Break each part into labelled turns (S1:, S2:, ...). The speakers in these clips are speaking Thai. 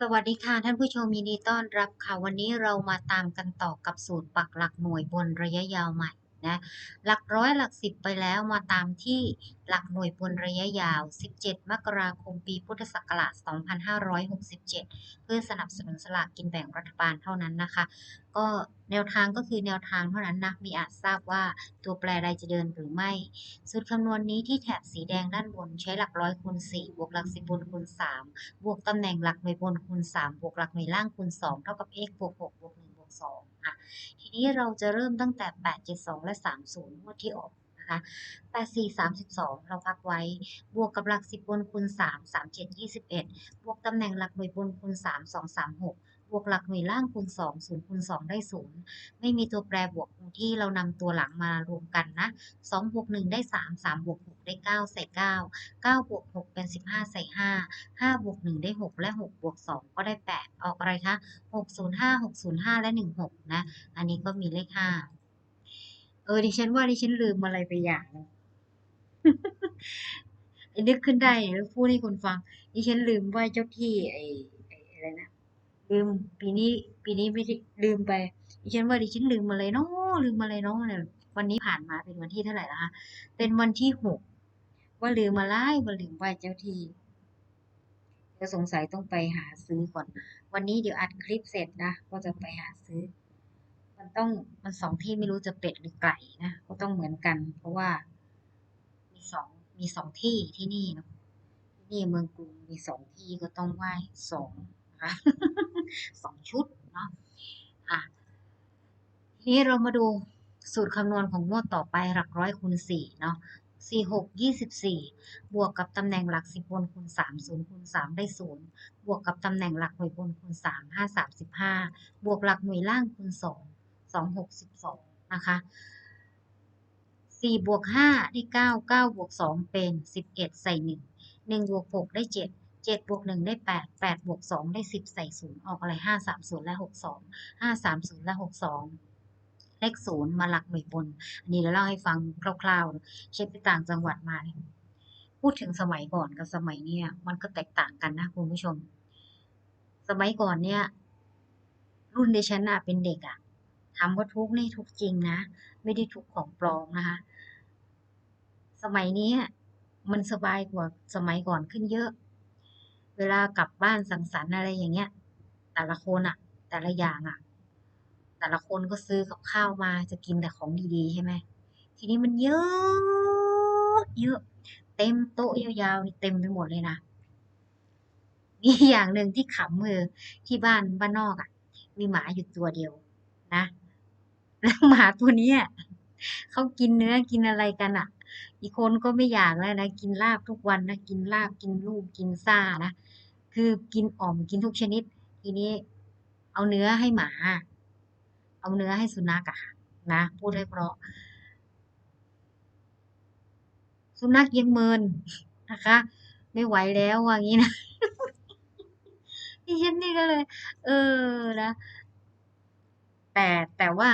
S1: สวัสดีค่ะท่านผู้ชมยินดีต้อนรับค่ะ วันนี้เรามาตามกันต่อกับสูตรปักหลักหน่วยบนระยะยาวใหม่ นะ หลักร้อยหลักสิบไปแล้วมาตามที่หลักหน่วยบนระยะยาว 17 มกราคมปีพุทธศักราช 2567 เพื่อสนับสนุนสลากกินแบ่งรัฐบาลเท่านั้นนะคะ ก็แนวทางก็คือแนวทางเท่านั้นนะ มีอาจทราบว่าตัวแปรใดจะเดินหรือไม่ สูตรคำนวณนี้ที่แถบสีแดงด้านบนใช้หลักร้อยคูณ4บวกหลักสิบบนคูณ3บวกตำแหน่งหลักหน่วยบนคูณ3บวกหลักหน่วยล่างคูณ2เท่ากับ x บวก6บวก1บวก2 อะทีนี้เราจะเริ่มตั้งแต่ 8 7 2 และ 30งวดที่ออกนะคะ8 4 32 เราพักไว้ บวกกับหลัก 10 บนคูณ 3 3 7 21 บวกตำแหน่งหลักหน่วยบนคูณ 3 2 3 6 บวกหลักหน่วยล่างคูณ2 0คูณ2 ได้0ไม่มีตัวแปรบวกที่เรานำตัวหลังมารวมกันนะ2บวก1ได้ 3 3บวก6ได้9ใส่9 9บวก6เป็น 15 ใส่5 5บวก1ได้ 6 และ6บวก2ก็ได้ 8 ออกอะไรคะ 605 605 และ 16 นะ อันนี้ก็มีเลข 5 เออ ดิฉันว่าดิฉันลืมอะไรไปอย่างนึงไอ้นึกขึ้นได้แล้วพูดให้คนฟัง ดิฉันลืมไหว้เจ้าที่ไอ้อะไรนะ ลืมปีนี้ปีนี้ไม่ได้ลืมไปดิฉันว่าดิฉันลืมอะไรเนาะลืมอะไรเนาะเนี่ยวันนี้ผ่านมาเป็นวันที่เท่าไหร่ละคะเป็นวันที่หกว่าลืมอะไรว่าลืมไหวเจ้าที่ก็สงสัยต้องไปหาซื้อก่อน วันนี้เดี๋ยวอัดคลิปเสร็จนะก็จะไปหาซื้อ มันต้องมันสองที่ไม่รู้จะเป็ดหรือไก่นะก็ต้องเหมือนกัน เพราะว่า มีสองมีสองที่ที่นี่เนาะที่นี่เมืองกรุงมีสองที่ก็ต้องไหว้สอง นะคะสองชุดเนาะอะทีนี้เรามาดูสูตรคำนวณของงวดต่อไปหลักร้อยคูณสี่เนาะสี่หกยี่สิบสี่บวกกับตำแหน่งหลักสิบบนคูณสามศูนย์คูณสามได้ศูนย์บวกกับตำแหน่งหลักหน่วยบนคูณสามห้าสามสิบห้าบวกหลักหน่วยล่างคูณสองสองหกสิบสองนะคะสี่บวกห้าได้เก้าเก้าบวกสองเป็นสิบเอ็ดใส่หนึ่งหนึ่งบวกหกได้เจ็ด เจ็ดบวกหนึ่งได้แปดแปดบวกสองได้สิบใส่ศูนย์ออกอะไรห้าสามศูนย์และหกสองห้าสามศูนย์และหกสองเลขศูนย์มาหลักหน่วยบน อันนี้เราเล่าให้ฟังคร่าวๆเช็คไปต่างจังหวัดมาพูดถึงสมัยก่อนกับสมัยเนี้ยมันก็แตกต่างกันนะคุณผู้ชม สมัยก่อนเนี่ย รุ่นดิฉันอะเป็นเด็กอะทำว่าทุกนี่ทุกจริงนะ ไม่ได้ทุกของปลอมนะคะ สมัยนี้มันสบายกว่าสมัยก่อนขึ้นเยอะ เวลากลับบ้านสังสรรค์อะไรอย่างเงี้ย แต่ละคนอะแต่ละอย่างอะแต่ละคนก็ซื้อกับข้าวมาจะกินแต่ของดีๆใช่ไหมทีนี้มันเยอะเยอะ เต็มโต๊ะยาวๆนี่เต็มไปหมดเลยนะมีอย่างหนึ่งที่ขำมือที่บ้านบ้านนอกอะมีหมาอยู่ตัวเดียว นะแล้วหมาตัวนี้เขากินเนื้อกินอะไรกันอะอีกคนก็ไม่อยากแล้วนะกินลาบทุกวันนะกินลาบกินลูกกินซ่านะ คือกินอ่อมกินทุกชนิด ทีนี้เอาเนื้อให้หมา เอาเนื้อให้สุนัขอะค่ะนะ พูดให้เพราะ สุนัขยังเมินนะคะ ไม่ไหวแล้วว่างี้นะดิฉันนี่ก็เลย เออนะแต่แต่ว่า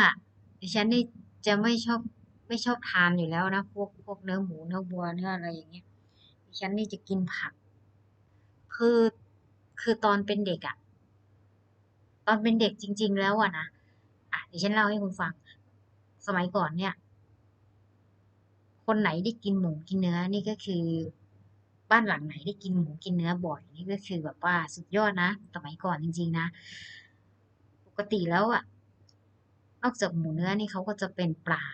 S1: ดิฉันนี่จะไม่ชอบไม่ชอบทานอยู่แล้วนะพวกพวกเนื้อหมูเนื้อวัวเนื้ออะไรอย่างเงี้ยดิฉันนี่จะกินผักคือ คือตอนเป็นเด็กอะตอนเป็นเด็กจริง ๆ แล้วอะนะอะเดิฉันเล่าให้คุณฟัง สมัยก่อนเนี่ย คนไหนได้กินหมูกินเนื้อนี่ก็คือ บ้านหลังไหนได้กินหมูกินเนื้อบ่อยนี่ก็คือแบบว่าสุดยอดนะสมัยก่อนจริง ๆ นะ ปกติแล้วอะนอกจากหมูเนื้อนี่เขาก็จะเป็นปลา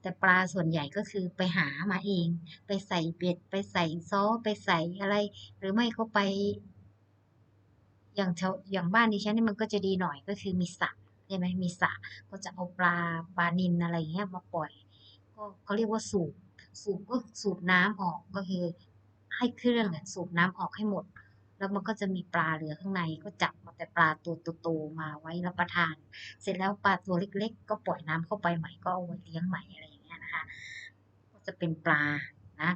S1: แต่ปลาส่วนใหญ่ก็คือไปหามาเอง ไปใส่เบ็ดไปใส่ซอสไปใส่อะไร หรือไม่ก็ไป อย่างแถวอย่างบ้านดิฉันนี่มันก็จะดีหน่อยก็คือมีสระใช่ไหมมีสระก็จะเอาปลาปลานิลอะไรเงี้ยมาปล่อย ก็เขาเรียกว่าสูบสูบก็สูบน้ำออกก็คือ ให้เครื่องสูบน้ำออกให้หมด แล้วมันก็จะมีปลาเหลือข้างในก็จับมาแต่ปลาตัวโตๆมาไว้รับประทาน เสร็จแล้วปลาตัวเล็ก ๆ ก็ปล่อยน้ำเข้าไปใหม่ก็เอาไว้เลี้ยงใหม่อะไรอย่างเงี้ยนะคะ ก็จะเป็นปลานะ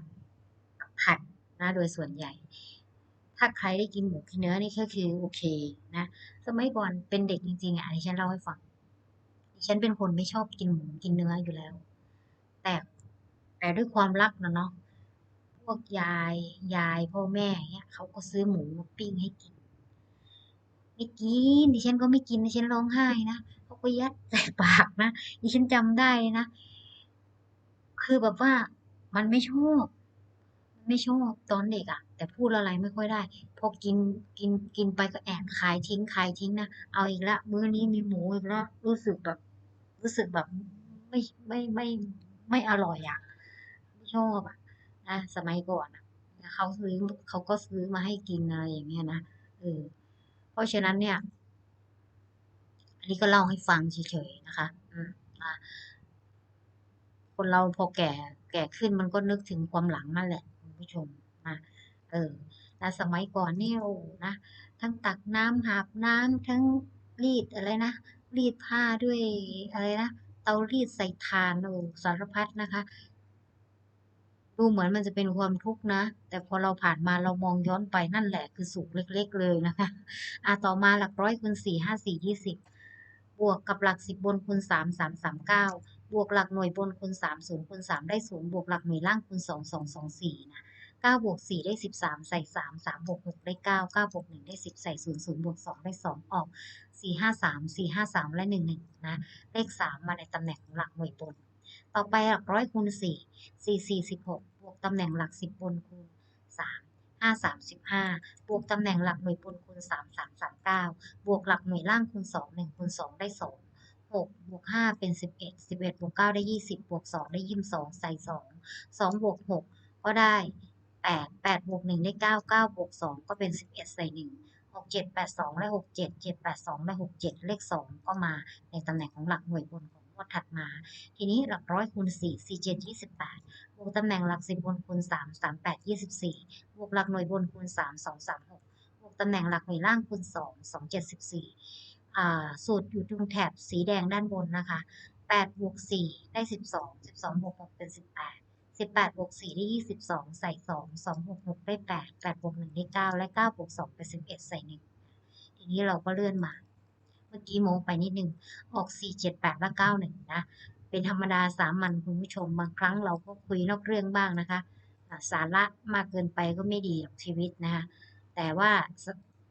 S1: ผักนะโดยส่วนใหญ่ ถ้าใครได้กินหมูกินเนื้อนี่ก็คือโอเคนะ สมัยก่อนเป็นเด็กจริงๆอะดิฉันเล่าให้ฟังดิฉันเป็นคนไม่ชอบกินหมูกินเนื้ออยู่แล้ว แต่แต่ด้วยความรักนะเนาะพวกยายยายพ่อแม่เงี้ยเขาก็ซื้อหมูมาปิ้งให้กินไม่กินดิฉันก็ไม่กินดิฉันร้องไห้นะเขาก็ยัดใส่ปากนะดิฉันจำได้นะคือแบบว่ามันไม่ชอบไม่ชอบตอนเด็กอะ แต่พูดอะไรไม่ค่อยได้ พอกินกินกินไปก็แอบขายทิ้งขายทิ้งนะเอาอีกแล้วมื้อนี้มีหมูอีกแล้วรู้สึกแบบ รู้สึกแบบไม่ไม่ไม่ไม่อร่อยอะไม่ชอบอะนะสมัยก่อนอะเขาซื้อเขาก็ซื้อมาให้กินอะไรอย่างเงี้ยนะเออเพราะฉะนั้นเนี่ย อันนี้ก็เล่าให้ฟังเฉยๆนะคะอืมนะคนเราพอแก่แก่ขึ้นมันก็นึกถึงความหลังนั่นแหละคุณผู้ชมนะ เออแต่สมัยก่อนเนี่ยนะ ทั้งตักน้ำหาบน้ำทั้งรีดอะไรนะ รีดผ้าด้วยอะไรนะ เตารีดใส่ถ่านโอ้สารพัดนะคะ ดูเหมือนมันจะเป็นความทุกข์นะ แต่พอเราผ่านมาเรามองย้อนไปนั่นแหละคือสุขเล็ก ๆ เลยนะคะอะต่อมาหลักร้อยคูณสี่ห้าสี่ยี่สิบบวกกับหลักสิบบนคูณสามสามสามเก้าบวกหลักหน่วยบนคูณสามศูนย์คูณสามได้ศูนย์บวกหลักหน่วยล่างคูณสองสองสองสี่นะ เก้าบวกสี่ได้สิบสามใส่สามสามบวกหกได้เก้าเก้าบวกหนึ่งได้สิบใส่ศูนย์ศูนย์บวกสองได้สองออกสี่ห้าสามสี่ห้าสามและหนึ่งหนึ่งนะ เลขสามมาในตำแหน่งหลักหน่วยบน ต่อไปหลักร้อยคูณสี่สี่สี่สิบหกบวกตำแหน่งหลักสิบนคูณสามห้าสามสิบห้าบวกตำแหน่งหลักหน่วยบนคูณสามสามสามเก้าบวกหลักหน่วยล่างคูณสองหนึ่งคูณสองได้สองหกบวกห้าเป็นสิบเอ็ดสิบเอ็ดบวกเก้าได้ยี่สิบบวกสองได้ยี่สิบสองใส่สองสองบวกหกก็ได้ แปดแปดบวกหนึ่งได้เก้าเก้าบวกสองก็เป็นสิบเอ็ดใส่หนึ่งหกเจ็ดแปดสองและหกเจ็ดเจ็ดแปดสองและหกเจ็ดเลขสองก็มาในตำแหน่งของหลักหน่วยบนของงวดถัดมา ทีนี้หลักร้อยคูณสี่สี่เจ็ดยี่สิบแปดบวกตำแหน่งหลักสิบบนคูณสามสามแปดยี่สิบสี่บวกหลักหน่วยบนคูณสามสองสามหกบวกตำแหน่งหลักหน่วยล่างคูณสองสองเจ็ดสิบสี่สูตรอยู่ตรงแถบสีแดงด้านบนนะคะแปดบวกสี่ได้สิบสองสิบสองบวกหกเป็นสิบแปด สิบแปดบวกสี่ได้ยี่สิบสองใส่สองสองบวกหกได้แปดแปดบวกหนึ่งได้เก้าและเก้าบวกสองเป็นสิบเอ็ดใส่หนึ่งทีนี้เราก็เลื่อนมา เมื่อกี้โมไปนิดนึงออกสี่เจ็ดแปดและเก้าหนึ่งนะ เป็นธรรมดาสามัญคุณผู้ชมบางครั้งเราก็คุยนอกเรื่องบ้างนะคะ สาระมากเกินไปก็ไม่ดีหรอกชีวิตนะคะแต่ว่า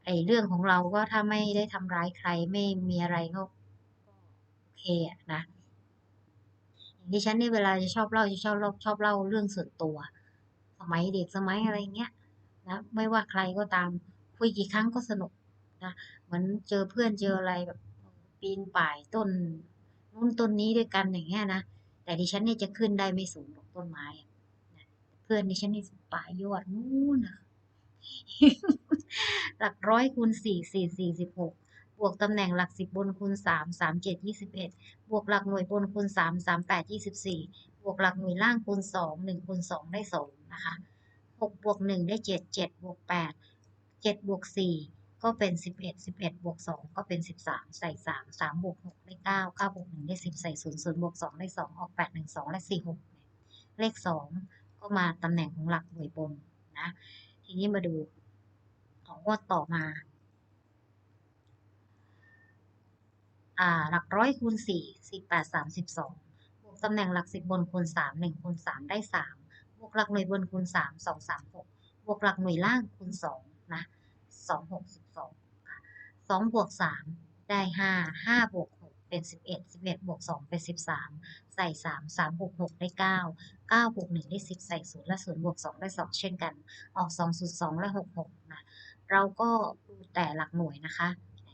S1: ไอเรื่องของเราก็ถ้าไม่ได้ทำร้ายใครไม่มีอะไรก็โอเคอะนะ ดิฉันนี่เวลาจะชอบเล่าจะชอบเล่าชอบเล่าเรื่องส่วนตัว สมัยเด็กสมัยอะไรเงี้ยนะไม่ว่าใครก็ตามคุยกี่ครั้งก็สนุกนะเหมือนเจอเพื่อนเจออะไรแบบปีนป่ายต้นนู่นต้นนี้ด้วยกันอย่างเงี้ยนะแต่ดิฉันเนี่ยจะขึ้นได้ไม่สูงหรอกต้นไม้นะเพื่อนดิฉันนี่ป่ายยอดนู่นนะหลักร้อยคูณสี่สี่สี่สิบหก กตำแหน่งหลักสิบบนคูณสามสามเจ็ดยี่สิบเอ็ดบวกหลักหน่วยบนคูณสามสามแปดยี่สิบสี่บวกหลักหน่วยล่างคูณสองหนึ่งคูณสองได้สองนะคะหกบวกหนึ่งได้เจ็ดเจ็ดบวกแปดเจ็ดบวกสี่ก็เป็นสิบเอ็ดสิบเอ็ดบวกสองก็เป็นสิบสามใส่สามสามบวกหกได้เก้าเก้าบวกหนึ่งได้สิบใส่ศูนย์ศูนย์บวกสองได้สองออกแปดหนึ่งสองและสี่หกเลขสองก็มาตำแหน่งของหลักหน่วยบนนะ ทีนี้มาดูของงวดต่อมา อ่า หลักร้อยคูณสี่สี่แปดสามสิบสองบวกตำแหน่งหลักสิบบนคูณสามหนึ่งคูณสามได้สามบวกหลักหน่วยบนคูณสามสองสามหกบวกหลักหน่วยล่างคูณสองนะสองหกสิบสองสองบวกสามได้ห้าห้าบวกหกเป็นสิบเอ็ดสิบเอ็ดบวกสองเป็นสิบสามใส่สามสามบวกหกได้เก้าเก้าบวกหนึ่งได้สิบใส่ศูนย์และศูนย์บวกสองได้สองเช่นกัน ออกสองศูนย์สองและหกหกนะเราก็ดูแต่หลักหน่วยนะคะ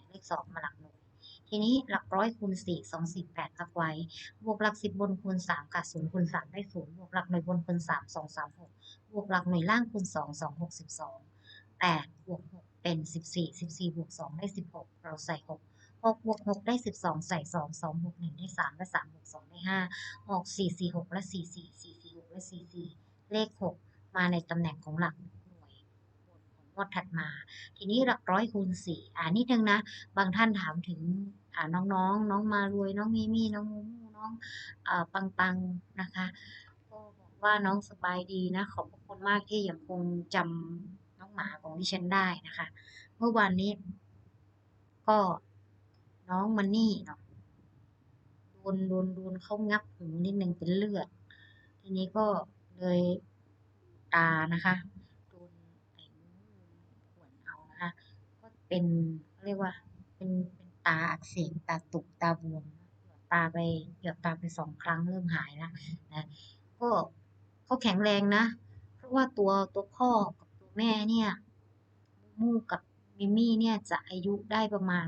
S1: เลขสองมาหลักหน่วย ทีนี้หลักร้อยคูณสี่สองสิบแปดพักไว้ บวกหลักสิบบนคูณสามกับศูนย์คูณสามได้ศูนย์บวกหลักหน่วยบนคูณสามสองสามหกบวกหลักหน่วยล่างคูณสองสองหกสิบสองแปดบวกหกเป็นสิบสี่สิบสี่บวกสองได้สิบหกเราใส่หกหกบวกหกได้สิบสองใส่สองสองบวกหนึ่งได้สามและสามบวกสองได้ห้าออกสี่สี่หกและสี่สี่สี่สี่หกและสี่สี่เลขหกมาในตำแหน่งของหลัก อดถัดมา ทีนี้หลักร้อยคูณสี่อ่านิดนึงนะ บางท่านถามถึงอ่าน้องๆน้องมารวยน้องมิมี่น้องมูมูน้องอ่าปังปังนะคะก็บอกว่าน้องสบายดีนะขอบคุณมากที่ยังคงจำน้องหมาของดิฉันได้นะคะ เมื่อวานนี้ ก็น้องมันนี่เนาะโดนโดนโดนเขางับหูนิดนึงเป็นเลือด ทีนี้ก็เลยตานะคะ โดนไอ้งูขวน เป็นเรียกว่า เป็นเป็นตาอักเสบตาตุกตาบวมตาไปเหยอดตาไปสองครั้งเริ่มหายแล้วนะก็เขาแข็งแรงนะ เพราะว่าตัวตัวพ่อกับตัวแม่เนี่ยมูกับมิมี่เนี่ยจะอายุได้ประมาณ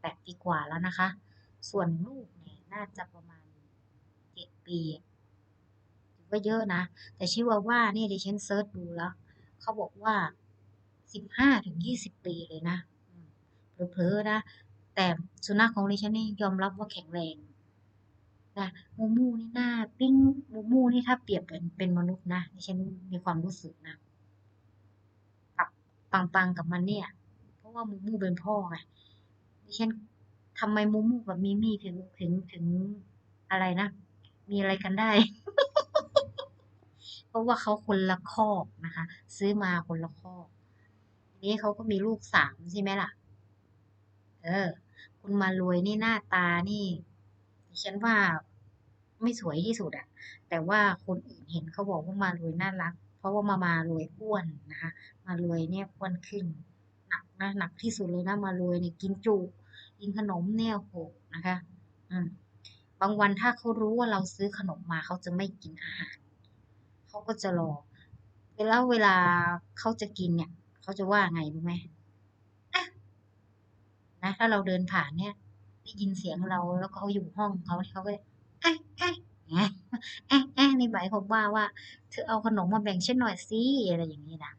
S1: แปดปีกว่าแล้วนะคะ ส่วนลูกเนี่ยน่าจะประมาณเจ็ดปีถือว่าเยอะนะ แต่ชิวาว่าเนี่ยดิฉันเซิร์ชดูแล้ว เขาบอกว่า สิบห้าถึงยี่สิบปีเลยนะเผลอๆนะ แต่สุนัขของดิฉันนี่ยอมรับว่าแข็งแรงนะมูมูนี่หน้าปิ้งมูมูนี่ถ้าเปรียบเป็นเป็นมนุษย์นะดิฉันมีความรู้สึกนะกับปังปังกับมันเนี่ย เพราะว่ามูมูเป็นพ่อไงดิฉันทำไมมูมูกับมิมี่ถึงถึงถึงอะไรนะ มีอะไรกันได้ เพราะว่าเขาคนละคอกนะคะ ซื้อมาคนละคอก นี้เขาก็มีลูกสามใช่ไหมล่ะ เออ คุณมารวยนี่หน้าตานี่ฉันว่าไม่สวยที่สุดอะแต่ว่าคนอื่นเห็นเขาบอกว่ามารวยน่ารัก เพราะว่ามามารวยอ้วนนะคะ มารวยเนี่ยอ้วนขึ้น หนักนะหนักที่สุดเลยนะมารวยเนี่ยกินจุกินขนมเนี่ยโหนะคะ อืมบางวันถ้าเขารู้ว่าเราซื้อขนมมาเขาจะไม่กินอาหารเขาก็จะรอเวลาเวลาเขาจะกินเนี่ย เขาจะว่าไงรู้ไหมนะถ้าเราเดินผ่านเนี่ย ได้ยินเสียงเราแล้วเขาอยู่ห้องเขาเขาก็เอ๊ะเอะเอ๊ะเอ๊ะในหมายความว่าว่าเธอเอาขนมมาแบ่งฉันหน่อยสิอะไรอย่างนี้นะ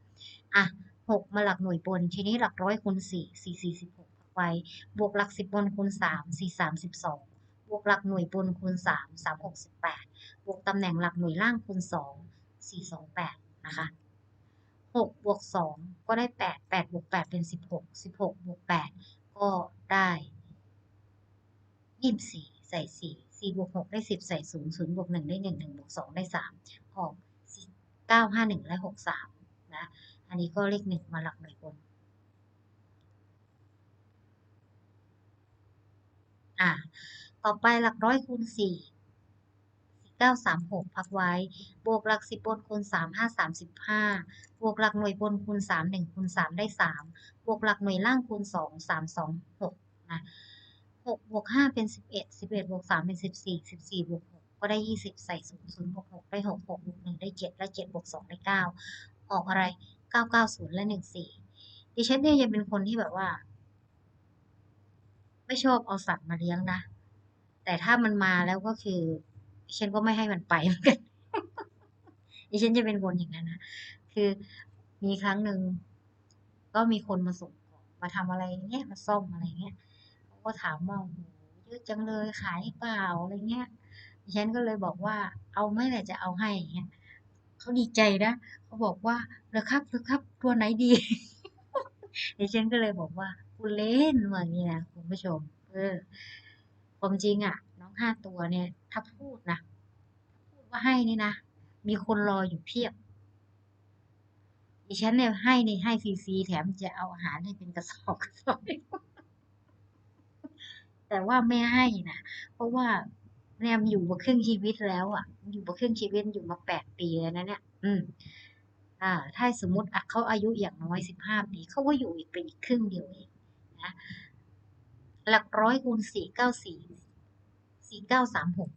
S1: อะหกมาหลักหน่วยบนทีนี้หลักร้อยคูณสี่สี่สี่สิบหกไปบวกหลักสิบบนคูณสามสี่สามสิบสองบวกหลักหน่วยบนคูณสามสามหกสิบแปดบวกตำแหน่งหลักหน่วยล่างคูณสองสี่สองแปดนะคะ หกบวกสองก็ได้แปดแปดบวกแปดเป็นสิบหกสิบหกบวกแปดก็ได้ยี่สิบสี่ใส่สี่สี่บวกหกได้สิบใส่ศูนย์ศูนย์บวกหนึ่งได้หนึ่งหนึ่งบวกสองได้สามออกเก้าห้าหนึ่งและหกสามนะ อันนี้ก็เลขหนึ่งมาหลักหน่วยบนอ่า ต่อไปหลักร้อยคูณสี่ สี่เก้าสามหกพักไว้ บวกหลักสิบบนคูณสามห้าสามสิบห้าบวกหลักหน่วยบนคูณสามหนึ่งคูณสามได้สามบวกหลักหน่วยล่างคูณสองสามสองหกนะหกบวกห้าเป็นสิบเอ็ดสิบเอ็ดบวกสามเป็นสิบสี่สิบสี่บวกหกก็ได้ยี่สิบใส่ศูนย์ศูนย์บวกหกได้หกหกบวกหนึ่งได้เจ็ดและเจ็ดบวกสองได้เก้าออกอะไรเก้าเก้าศูนย์และหนึ่งสี่ดิฉันเนี่ยยังเป็นคนที่แบบว่า ไม่ชอบเอาสัตว์มาเลี้ยงนะ แต่ถ้ามันมาแล้วก็คือ ฉันก็ไม่ให้มันไปเหมือนกันดิฉันจะเป็นคนอย่างนั้นนะคือมีครั้งหนึ่งก็มีคนมาส่งมาทำอะไรเงี้ยมาซ่อมอะไรเงี้ยเขาก็ถามว่าโอ้โหเยอะจังเลยขายเปล่าอะไรเงี้ยดิฉันก็เลยบอกว่า เอาไม่แหละจะเอาให้อย่างเงี้ยเขาดีใจนะเขาบอกว่าเหรอครับเหรอครับตัวไหนดีดิฉันก็เลยบอกว่าคุณเล่นว่าอย่างนี้นะคุณผู้ชม เออความจริงอะ ห้าตัวเนี่ย ถ้าพูดนะพูดว่าให้นี่นะ มีคนรออยู่เพียบดิฉันเนี่ยให้นี่ให้ฟรีๆแถมจะเอาอาหารให้เป็นกระสอบกระสอบแต่ว่าไม่ให้นะเพราะว่าเนี่ยมันอยู่มาครึ่งชีวิตแล้วอะมันอยู่มาครึ่งชีวิตอยู่มาแปดปีแล้วนะเนี่ยอืม อ่า ถ้าสมมติอะเขาอายุอย่างน้อยสิบห้าปีเขาก็อยู่อีกไปอีกครึ่งเดียวเองนะหลักร้อยคูณสี่เก้าสี่ สี่เก้าสามหก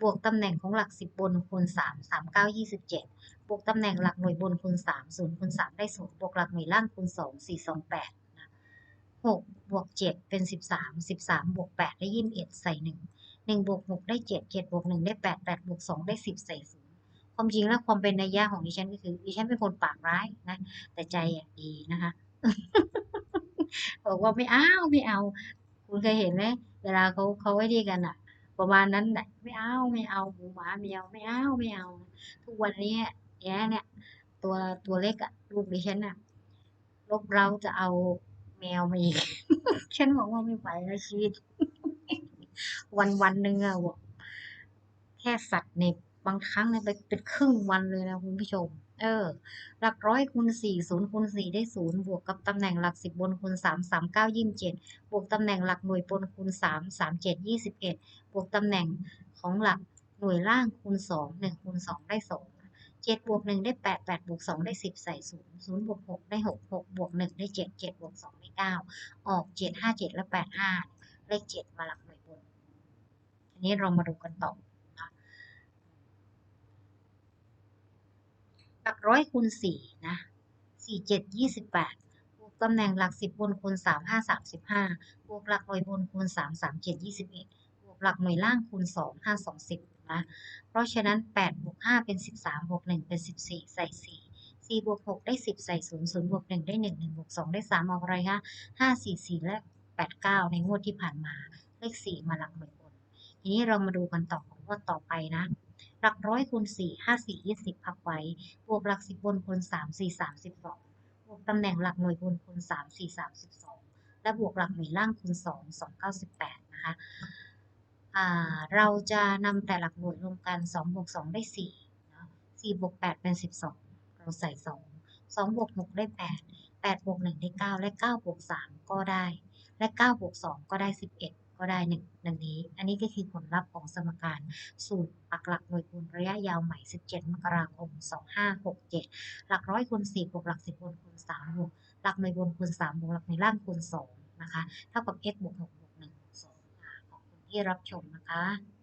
S1: บวกตำแหน่งของหลักสิบบนคูณสามสามเก้ายี่สิบเจ็ดบวกตำแหน่งหลักหน่วยบนคูณสามศูนย์คูณสามได้ศูนย์บวกหลักหน่วยล่างคูณสองสี่สองแปดนะหกบวกเจ็ดเป็นสิบสามสิบสามบวกแปดได้ยี่สิบเอ็ดใส่หนึ่งหนึ่งบวกหกได้เจ็ดเจ็ดบวกหนึ่งได้แปดแปดบวกสองได้สิบใส่ศูนย์ความจริงแล้วความเป็นนัยยะของดิฉันก็คือดิฉันเป็นคนปากร้ายนะ แต่ใจอะดีนะคะบอกว่าไม่เอาไม่เอา คุณเคยเห็นไหมเวลาเขาเขาไอ้ดีกันอะ ประมาณนั้นแหละไม่เอาไม่เอาหมูหมาแมวไม่เอาไม่เอา ทุกวันนี้แย่เนี่ย ตัวตัวเล็กอะลูกดิฉันอะลบเราจะเอาแมวมาอีก ฉันบอกว่าไม่ไหวแล้วชีวิต วันวันหนึ่งอะบอกแค่สัตว์เนี่ยบางครั้งเนี่ยไปเป็นครึ่งวันเลยนะคุณผู้ชม เออ หลักร้อยคูณสี่ศูนย์คูณสี่ได้ศูนย์บวกกับตำแหน่งหลักสิบบนคูณสามสามเก้ายี่สิบเจ็ดบวกตำแหน่งหลักหน่วยบนคูณสามสามเจ็ดยี่สิบเอ็ดบวกตำแหน่งของหลักหน่วยล่างคูณสองหนึ่งคูณสองได้สองเจ็ดบวกหนึ่งได้แปดแปดบวกสองได้สิบใส่ศูนย์ศูนย์บวกหกได้หกหกบวกหนึ่งได้เจ็ดเจ็ดบวกสองได้เก้าออกเจ็ดห้าเจ็ดและแปดห้าเลขเจ็ดมาหลักหน่วยบนทีนี้เรามาดูกันต่อนะห ลักร้อยคูณสี่นะสี่เจ็ดยี่สิบแปดบวกตำแหน่งหลักสิบบนคูณสามห้าสามสิบห้าบวกหลักหน่วยบนคูณสามสามเจ็ดยี่สิบเอ็ดบวกหลักหน่วยล่างคูณสองห้าสองสิบนะเพราะฉะนั้น8บวก5เป็น13บสามบวก1เป็น14ใส่4 4บวก6ได้10ใส่0 0บวก1ได้1 1บวก2ได้3ออกอะไรคะ5 4 4และ8 9ในงวดที่ผ่านมา เลข4มาหลักหน่วยบน ทีนี้เรามาดูกันต่อของงวดต่อไปนะ หลักร้อยคูณสี่ห้าสี่ยี่สิบพักไว้ บวกหลักสิบบนคูณสามสี่สามสิบสองบวกตำแหน่งหลักหน่วยบนคูณสามสี่สามสิบสองและบวกหลักหน่วยล่างคูณสองสองเก้าสิบแปดนะคะเราจะนำแต่หลักหน่วยรวมกันสองบวกสองได้สี่สี่บวกแปดเป็นสิบสองเราใส่สองสองบวกหกได้แปดแปดบวกหนึ่งได้เก้าและเก้าบวกสามก็ได้ และเก้าบวกสองก็ได้สิบเอ็ด ก็ได้1ดังนี้ อันนี้ก็คือผลลัพธ์ของสมการสูตรปักหลักหน่วยคูณระยะยาวใหม่ 17 มกราคม 2567 หลักร้อยคูณ4บวกหลัก10บนคูณ3บวกหลักหน่วยบนคูณ3บวกหลักในล่างคูณ2นะคะ เท่ากับ x บวก6บวก1บวก2อ่าขอบคุณที่รับชมนะคะ